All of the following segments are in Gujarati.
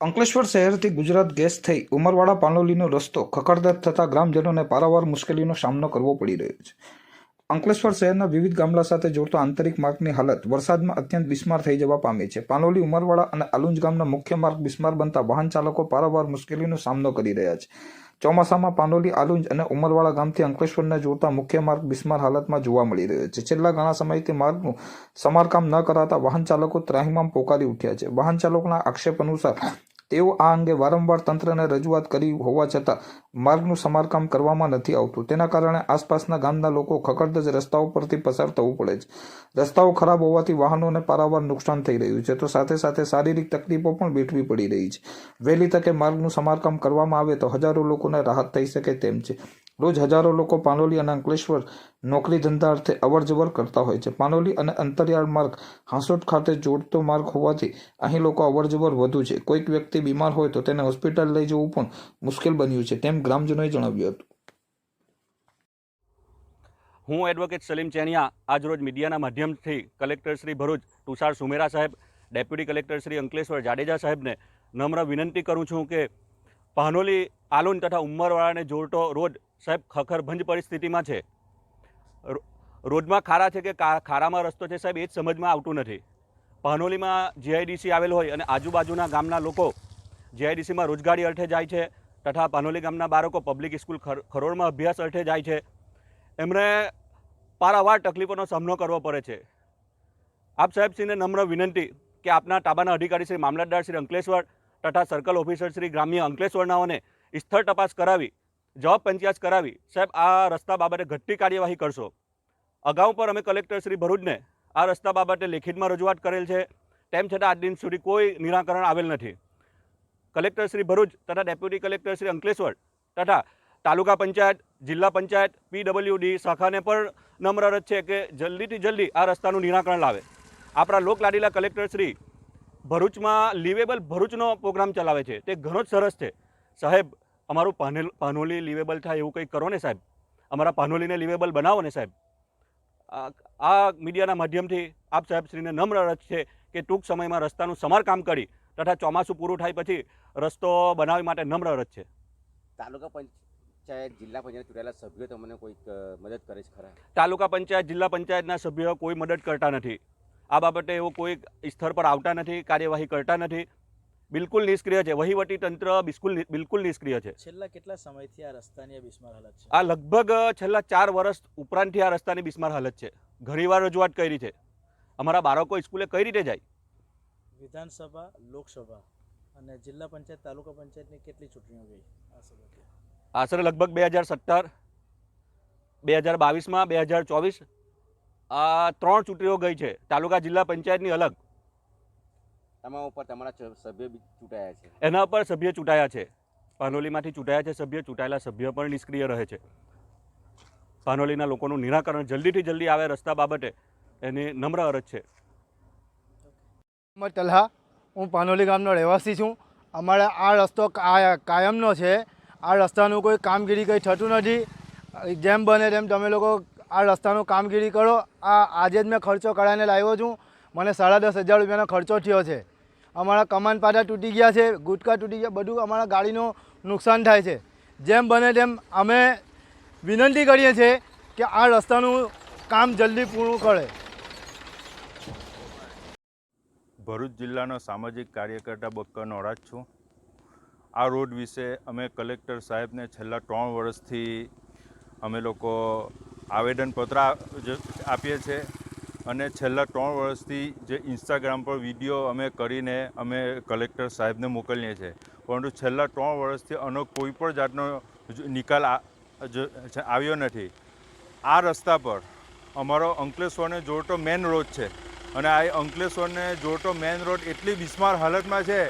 અંકલેશ્વર શહેરથી ગુજરાત ગેસ થઈ ઉમરવાડા પાનોલીનો રસ્તો ખખડધજ થતાં ગ્રામજનોને પારાવાર મુશ્કેલીનો સામનો કરવો પડી રહ્યો છે. અંકલેશ્વર શહેરના વિવિધ ગામડા સાથે જોડતો આંતરિક માર્ગની હાલત વરસાદમાં અત્યંત બિસ્માર થઈ જવા પામી છે. પાનોલી ઉમરવાડા અને આલુંજ ગામના મુખ્ય માર્ગ બિસ્માર બનતા વાહન ચાલકો પારાવાર મુશ્કેલીનો સામનો કરી રહ્યા છે. ચોમાસામાં પાનોલી આલુંજ અને ઉમરવાડા ગામથી અંકલેશ્વરને જોડતા મુખ્ય માર્ગ બિસ્માર હાલતમાં જોવા મળી રહ્યો છે. છેલ્લા ઘણા સમયથી માર્ગનું સમારકામ ન કરાતા વાહન ચાલકો ત્રાહિમામ પોકારી ઉઠ્યા છે. વાહન ચાલકોના આક્ષેપ અનુસાર તેઓ આ અંગે વારંવાર તંત્રને રજૂઆત કરી હોવા છતાં માર્ગનું સમારકામ કરવામાં નથી આવતું. તેના કારણે આસપાસના ગામના લોકો ખખડધજ રસ્તાઓ પરથી પસાર થવું પડે છે. રસ્તાઓ ખરાબ હોવાથી વાહનોને પારાવાર નુકસાન થઈ રહ્યું છે, તો સાથે સાથે શારીરિક તકલીફો પણ વેઠવી પડી રહી છે. વહેલી તકે માર્ગનું સમારકામ કરવામાં આવે તો હજારો લોકોને રાહત થઈ શકે તેમ છે. રોજ હજારો લોકો પાનોલી અને અંકલેશ્વર નોકરી ધંધા અર્થે અવરજવર કરતા હોય છે. પાનોલી અને અંતરિયાળ માર્ગ હાંસોટ ખાતે જોડતો માર્ગ હોવાથી અહીં લોકો અવરજવર વધુ છે. કોઈક વ્યક્તિ બીમાર હોય તો તેને હોસ્પિટલ લઈ જવું પણ મુશ્કેલ બન્યું છે, તેમ ગ્રામજનોએ જણાવ્યું હતું. હું એડવોકેટ સલીમ ચેનિયા આજરોજ મીડિયાના માધ્યમથી કલેક્ટર શ્રી ભરૂચ, તુષાર સુમેરા સાહેબ ડેપ્યુટી કલેક્ટર શ્રી અંકલેશ્વર જાડેજા સાહેબને નમ્ર વિનંતી કરું છું કે પાનોલી આલુન તથા ઉંમરવાળાને જોડતો રોડ સાહેબ ખખરભંજ પરિસ્થિતિમાં છે. રોડમાં ખારા છે કે ખારામાં રસ્તો છે સાહેબ, એ જ સમજમાં આવતું નથી. પાનોલીમાં જીઆઈડીસી આવેલ હોય અને આજુબાજુના ગામના લોકો જીઆઈડીસીમાં રોજગારી અર્થે જાય છે તથા પાનોલી ગામના બાળકો પબ્લિક સ્કૂલ ખરોળમાં અભ્યાસ અર્થે જાય છે. એમણે પારાવાર તકલીફોનો સામનો કરવો પડે છે. આપ સાહેબશ્રીને નમ્ર વિનંતી કે આપના તાબાના અધિકારી શ્રી મામલતદાર શ્રી અંકલેશ્વર તથા સર્કલ ઓફિસર શ્રી ગ્રામ્ય અંકલેશ્વરનાઓને સ્થળ તપાસ કરાવી જવાબ પંચાયત કરાવી. સાહેબ, આ રસ્તા બાબતે ઘટતી કાર્યવાહી કરશો. અગાઉ પર અમે કલેક્ટર શ્રી ભરૂચને આ રસ્તા બાબતે લેખિતમાં રજૂઆત કરેલ છે. તેમ છતાં આજ દિન સુધી કોઈ નિરાકરણ આવેલ નથી. કલેક્ટર શ્રી ભરૂચ તથા ડેપ્યુટી કલેક્ટર શ્રી અંકલેશ્વર તથા તાલુકા પંચાયત, જિલ્લા પંચાયત, પીડબ્લ્યુડી શાખાને પણ નમ્ર અરજ છે કે જલ્દીથી જલ્દી આ રસ્તાનું નિરાકરણ લાવે. આપણા લોકલાડીલા કલેક્ટર શ્રી ભરૂચમાં લિવેબલ ભરૂચનો પ્રોગ્રામ ચલાવે છે. તે ઘણો જ સરસ છે. સાહેબ અમારું પાનેલ પાનોલી લિવેબલ થાય એવું કંઈક કરો ને સાહેબ? અમારા પાનોલીને લિવેબલ બનાવો ને સાહેબ. આ મીડિયાના માધ્યમથી આપ સાહેબશ્રીને નમ્ર રથ છે કે ટૂંક સમયમાં રસ્તાનું સમારકામ કરી તથા ચોમાસું પૂરું થાય પછી રસ્તો બનાવવા માટે નમ્ર રથ છે. તાલુકા પંચાયત જિલ્લા પંચાયત ચૂંટાયેલા સભ્યો તમને કોઈક મદદ કરે છે ખરા? તાલુકા પંચાયત જિલ્લા પંચાયતના સભ્યો કોઈ મદદ કરતા નથી. આ બાબતે એવું કોઈ સ્તર પર આવતા નથી કાર્યવાહી કરતા નથી. બિલકુલ નિષ્ક્રિય છે. વહીવટી તંત્ર બિલકુલ બિલકુલ નિષ્ક્રિય છે. છેલ્લા કેટલા સમયથી આ રસ્તાની બિસ્માર હાલત છે? આ લગભગ છેલ્લા ચાર વર્ષ ઉપરાંતથી આ રસ્તાની બિસ્માર હાલત છે. ઘણીવાર રજૂઆત કરી છે. અમારા બાળકો સ્કૂલે કઈ રીતે જાય? વિધાનસભા લોકસભા અને જિલ્લા પંચાયત તાલુકા પંચાયતની કેટલી ચૂંટણીઓ ગઈ આશરે લગભગ બે હજાર સત્તર બે હજાર બાવીસમાં બે હજાર ચોવીસ આ ત્રણ ચૂંટણીઓ ગઈ છે. તાલુકા જિલ્લા પંચાયતની અલગ. તમારા ઉપર તમારા સભ્ય બી ચૂંટાયા છે. એના પર સભ્ય ચૂંટાયા છે. પાનોલીમાંથી ચૂંટાયા છે સભ્ય ચૂંટાયેલા સભ્ય પણ નિષ્ક્રિય રહે છે. પાનોલીના લોકોનું નિરાકરણ જલ્દીથી જલ્દી આવે રસ્તા બાબતે એની નમ્ર અરજ છે. તલહા હું પાનોલી ગામનો રહેવાસી છું. અમારે આ રસ્તો કાયમનો છે. આ રસ્તાનું કોઈ કામગીરી કંઈ થતું નથી. જેમ બને તેમ તમે લોકો આ રસ્તાનું કામગીરી કરો. આ આજે જ મેં ખર્ચો કરાવીને લાવ્યો છું. મને સાડા દસ હજાર રૂપિયાનો ખર્ચો થયો છે. અમારા કમાન પાટા તૂટી ગયા છે, ગુટકા તૂટી ગયા, બધું અમારા ગાડીનું નુકસાન થાય છે. જેમ બને તેમ અમે વિનંતી કરીએ છીએ કે આ રસ્તાનું કામ જલ્દી પૂરું કરે. ભરૂચ જિલ્લાનો સામાજિક કાર્યકર્તા બક્કર નોરાજ છું. આ રોડ વિશે અમે કલેક્ટર સાહેબને છેલ્લા ત્રણ વર્ષથી અમે લોકો આવેદનપત્ર આપીએ છીએ. અને છેલ્લા ત્રણ વર્ષથી જે ઇન્સ્ટાગ્રામ પર વીડિયો અમે કરીને અમે કલેક્ટર સાહેબને મોકલીએ છીએ. પરંતુ છેલ્લા ત્રણ વર્ષથી આનો કોઈ પણ જાતનો નિકાલ આવ્યો નથી. આ રસ્તા પર અમારો અંકલેશ્વરને જોડતો મેન રોડ છે. અને આ અંકલેશ્વરને જોડતો મેન રોડ એટલી બિસ્માર હાલતમાં છે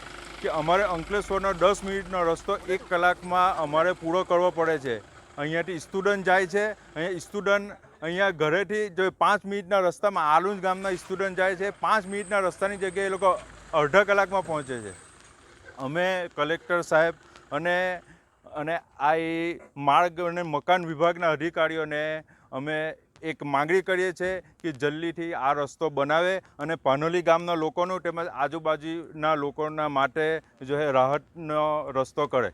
કે અમારે અંકલેશ્વરનો દસ મિનિટનો રસ્તો એક કલાકમાં અમારે પૂરો કરવો પડે છે. અહીંયાથી સ્ટુડન્ટ જાય છે, અહીંયા સ્ટુડન્ટ અહીંયા ઘરેથી જો પાંચ મિનિટના રસ્તામાં આલુંજ ગામના સ્ટુડન્ટ જાય છે, પાંચ મિનિટના રસ્તાની જગ્યાએ એ લોકો અડધા કલાકમાં પહોંચે છે. અમે કલેક્ટર સાહેબ અને અને આ એ માર્ગ અને મકાન વિભાગના અધિકારીઓને અમે એક માંગણી કરીએ છીએ કે જલ્દીથી આ રસ્તો બનાવે અને પાનોલી ગામના લોકોનું તેમજ આજુબાજુના લોકોના માટે જો એ રાહતનો રસ્તો કરે.